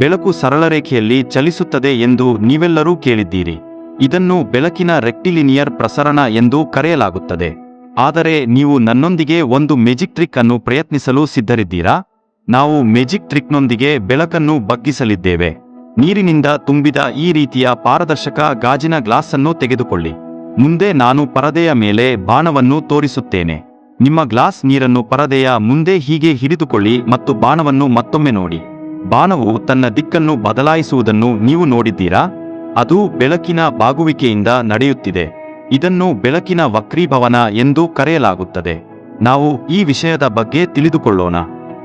ಬೆಳಕು ಸರಳ ರೇಖೆಯಲ್ಲಿ ಚಲಿಸುತ್ತದೆ ಎಂದು ನೀವೆಲ್ಲರೂ ಕೇಳಿದ್ದೀರಿ. ಇದನ್ನು ಬೆಳಕಿನ ರೆಕ್ಟಿಲಿನಿಯರ್ ಪ್ರಸರಣ ಎಂದು ಕರೆಯಲಾಗುತ್ತದೆ. ಆದರೆ ನೀವು ನನ್ನೊಂದಿಗೆ ಒಂದು ಮೆಜಿಕ್ ಟ್ರಿಕ್ ಅನ್ನು ಪ್ರಯತ್ನಿಸಲು ಸಿದ್ಧರಿದ್ದೀರಾ? ನಾವು ಮೆಜಿಕ್ ಟ್ರಿಕ್ನೊಂದಿಗೆ ಬೆಳಕನ್ನು ಬಗ್ಗಿಸಲಿದ್ದೇವೆ. ನೀರಿನಿಂದ ತುಂಬಿದ ಈ ರೀತಿಯ ಪಾರದರ್ಶಕ ಗಾಜಿನ ಗ್ಲಾಸ್ ಅನ್ನು ತೆಗೆದುಕೊಳ್ಳಿ. ಮುಂದೆ ನಾನು ಪರದೆಯ ಮೇಲೆ ಬಾಣವನ್ನು ತೋರಿಸುತ್ತೇನೆ. ನಿಮ್ಮ ಗ್ಲಾಸ್ ನೀರನ್ನು ಪರದೆಯ ಮುಂದೆ ಹೀಗೆ ಹಿಡಿದುಕೊಳ್ಳಿ ಮತ್ತು ಬಾಣವನ್ನು ಮತ್ತೊಮ್ಮೆ ನೋಡಿ. ಬಾಣವು ತನ್ನ ದಿಕ್ಕನ್ನು ಬದಲಾಯಿಸುವುದನ್ನು ನೀವು ನೋಡಿದ್ದೀರಾ? ಅದು ಬೆಳಕಿನ ಬಾಗುವಿಕೆಯಿಂದ ನಡೆಯುತ್ತಿದೆ. ಇದನ್ನು ಬೆಳಕಿನ ವಕ್ರೀಭವನ ಎಂದು ಕರೆಯಲಾಗುತ್ತದೆ. ನಾವು ಈ ವಿಷಯದ ಬಗ್ಗೆ ತಿಳಿದುಕೊಳ್ಳೋಣ.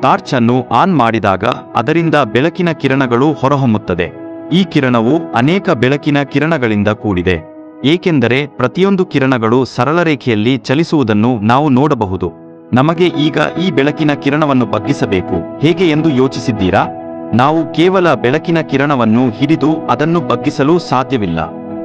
ಟಾರ್ಚ್ ಅನ್ನು ಆನ್ ಮಾಡಿದಾಗ ಅದರಿಂದ ಬೆಳಕಿನ ಕಿರಣಗಳು ಹೊರಹೊಮ್ಮುತ್ತದೆ. ಈ ಕಿರಣವು ಅನೇಕ ಬೆಳಕಿನ ಕಿರಣಗಳಿಂದ ಕೂಡಿದೆ. ಏಕೆಂದರೆ ಪ್ರತಿಯೊಂದು ಕಿರಣಗಳು ಸರಳ ರೇಖೆಯಲ್ಲಿ ಚಲಿಸುವುದನ್ನು ನಾವು ನೋಡಬಹುದು. ನಮಗೆ ಈಗ ಈ ಬೆಳಕಿನ ಕಿರಣವನ್ನು ಬಗ್ಗಿಸಬೇಕು. ಹೇಗೆ ಎಂದು ಯೋಚಿಸಿದ್ದೀರಾ? ನಾವು ಕೇವಲ ಬೆಳಕಿನ ಕಿರಣವನ್ನು ಹಿಡಿದು ಅದನ್ನು ಬಗ್ಗಿಸಲು ಸಾಧ್ಯವಿಲ್ಲ.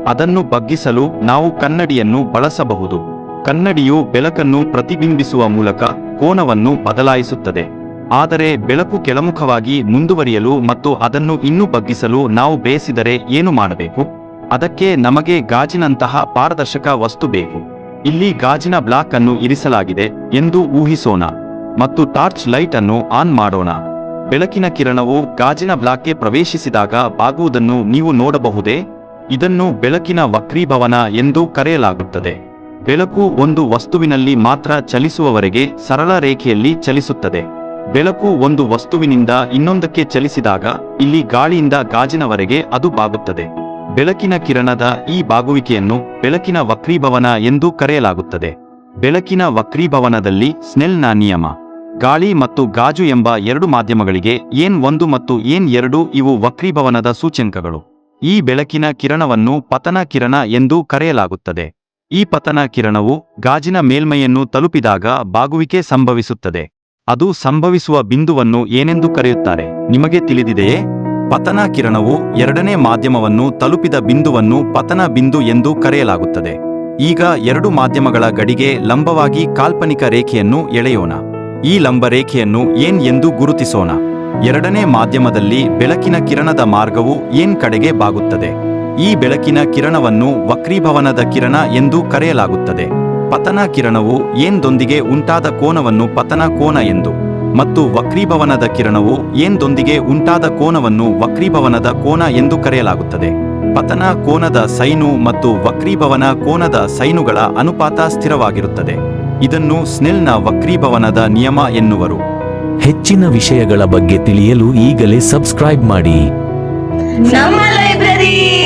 ಅದನ್ನು ಬಗ್ಗಿಸಲು ನಾವು ಕನ್ನಡಿಯನ್ನು ಬಳಸಬಹುದು. ಕನ್ನಡಿಯು ಬೆಳಕನ್ನು ಪ್ರತಿಬಿಂಬಿಸುವ ಮೂಲಕ ಕೋನವನ್ನು ಬದಲಾಯಿಸುತ್ತದೆ. ಆದರೆ ಬೆಳಕು ಕೆಳಮುಖವಾಗಿ ಮುಂದುವರಿಯಲು ಮತ್ತು ಅದನ್ನು ಇನ್ನೂ ಬಗ್ಗಿಸಲು ನಾವು ಬೇಸಿದರೆ ಏನು ಮಾಡಬೇಕು? ಅದಕ್ಕೆ ನಮಗೆ ಗಾಜಿನಂತಹ ಪಾರದರ್ಶಕ ವಸ್ತು ಬೇಕು. ಇಲ್ಲಿ ಗಾಜಿನ ಬ್ಲಾಕ್ ಅನ್ನು ಇರಿಸಲಾಗಿದೆ ಎಂದು ಊಹಿಸೋಣ. ಮತ್ತು ಟಾರ್ಚ್ ಲೈಟ್ ಅನ್ನು ಆನ್ ಮಾಡೋಣ. ಬೆಳಕಿನ ಕಿರಣವು ಗಾಜಿನ ಬ್ಲಾಕ್ಗೆ ಪ್ರವೇಶಿಸಿದಾಗ ಬಾಗುವುದನ್ನು ನೀವು ನೋಡಬಹುದೇ? ಇದನ್ನು ಬೆಳಕಿನ ವಕ್ರೀಭವನ ಎಂದು ಕರೆಯಲಾಗುತ್ತದೆ. ಬೆಳಕು ಒಂದು ವಸ್ತುವಿನಲ್ಲಿ ಮಾತ್ರ ಚಲಿಸುವವರೆಗೆ ಸರಳ ರೇಖೆಯಲ್ಲಿ ಚಲಿಸುತ್ತದೆ. ಬೆಳಕು ಒಂದು ವಸ್ತುವಿನಿಂದ ಇನ್ನೊಂದಕ್ಕೆ ಚಲಿಸಿದಾಗ ಇಲ್ಲಿ ಗಾಳಿಯಿಂದ ಗಾಜಿನವರೆಗೆ ಅದು ಬಾಗುತ್ತದೆ. ಬೆಳಕಿನ ಕಿರಣದ ಈ ಬಾಗುವಿಕೆಯನ್ನು ಬೆಳಕಿನ ವಕ್ರೀಭವನ ಎಂದು ಕರೆಯಲಾಗುತ್ತದೆ. ಬೆಳಕಿನ ವಕ್ರೀಭವನದಲ್ಲಿ ಸ್ನೆಲ್ನ ನಿಯಮ. ಗಾಳಿ ಮತ್ತು ಗಾಜು ಎಂಬ ಎರಡು ಮಾಧ್ಯಮಗಳಿಗೆ ಏನ್ ಒಂದು ಮತ್ತು ಏನ್ ಎರಡು ಇವು ವಕ್ರೀಭವನದ ಸೂಚ್ಯಂಕಗಳು. ಈ ಬೆಳಕಿನ ಕಿರಣವನ್ನು ಪತನ ಕಿರಣ ಎಂದು ಕರೆಯಲಾಗುತ್ತದೆ. ಈ ಪತನ ಕಿರಣವು ಗಾಜಿನ ಮೇಲ್ಮೈಯನ್ನು ತಲುಪಿದಾಗ ಬಾಗುವಿಕೆ ಸಂಭವಿಸುತ್ತದೆ. ಅದು ಸಂಭವಿಸುವ ಬಿಂದುವನ್ನು ಏನೆಂದು ಕರೆಯುತ್ತಾರೆ. ನಿಮಗೆ ತಿಳಿದಿದೆಯೇ? ಪತನ ಕಿರಣವು ಎರಡನೇ ಮಾಧ್ಯಮವನ್ನು ತಲುಪಿದ ಬಿಂದುವನ್ನು ಪತನ ಬಿಂದು ಎಂದು ಕರೆಯಲಾಗುತ್ತದೆ. ಈಗ ಎರಡು ಮಾಧ್ಯಮಗಳ ಗಡಿಗೆ ಲಂಬವಾಗಿ ಕಾಲ್ಪನಿಕ ರೇಖೆಯನ್ನು ಎಳೆಯೋಣ. ಈ ಲಂಬರೇಖೆಯನ್ನು ಏನ್ ಎಂದು ಗುರುತಿಸೋಣ. ಎರಡನೇ ಮಾಧ್ಯಮದಲ್ಲಿ ಬೆಳಕಿನ ಕಿರಣದ ಮಾರ್ಗವು ಏನ್ ಕಡೆಗೆ ಬಾಗುತ್ತದೆ. ಈ ಬೆಳಕಿನ ಕಿರಣವನ್ನು ವಕ್ರೀಭವನದ ಕಿರಣ ಎಂದು ಕರೆಯಲಾಗುತ್ತದೆ. ಪತನ ಕಿರಣವು ಏನ್ದೊಂದಿಗೆ ಉಂಟಾದ ಕೋನವನ್ನು ಪತನ ಕೋನ ಎಂದು ಮತ್ತು ವಕ್ರೀಭವನದ ಕಿರಣವು ಏನ್ದೊಂದಿಗೆ ಉಂಟಾದ ಕೋನವನ್ನು ವಕ್ರೀಭವನದ ಕೋನ ಎಂದು ಕರೆಯಲಾಗುತ್ತದೆ. ಪತನ ಕೋನದ ಸೈನು ಮತ್ತು ವಕ್ರೀಭವನ ಕೋನದ ಸೈನುಗಳ ಅನುಪಾತ ಸ್ಥಿರವಾಗಿರುತ್ತದೆ. ಇದನ್ನು ಸ್ನೆಲ್ನ ವಕ್ರೀಭವನದ ನಿಯಮ ಎನ್ನುವರು. ಹೆಚ್ಚಿನ ವಿಷಯಗಳ ಬಗ್ಗೆ ತಿಳಿಯಲು ಈಗಲೇ ಸಬ್ಸ್ಕ್ರೈಬ್ ಮಾಡಿ. ನಮ್ಮ ಲೈಬ್ರರಿ!